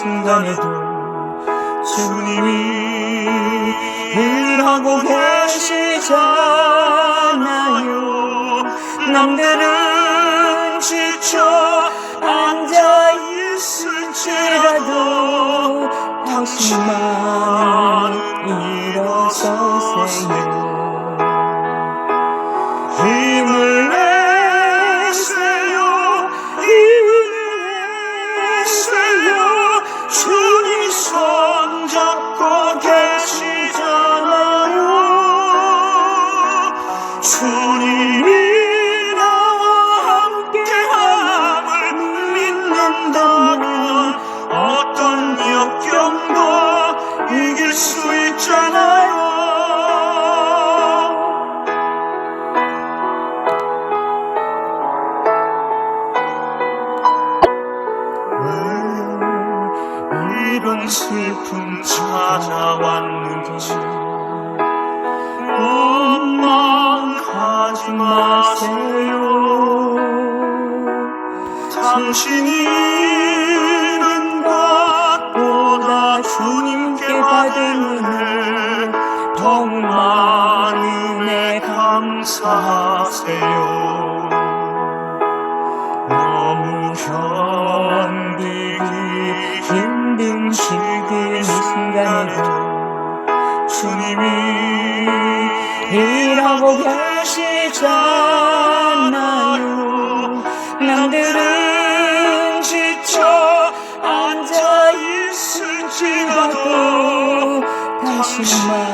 순간에도 주님이 일하고 계시잖아요. 남들은 지쳐 앉아 있을지라도 당신만 주님이 나와 함께함을 믿는다면 어떤 역경도 이길 수 있잖아요. 왜 이런 슬픔 찾아왔는지 마세요. 당신이 too.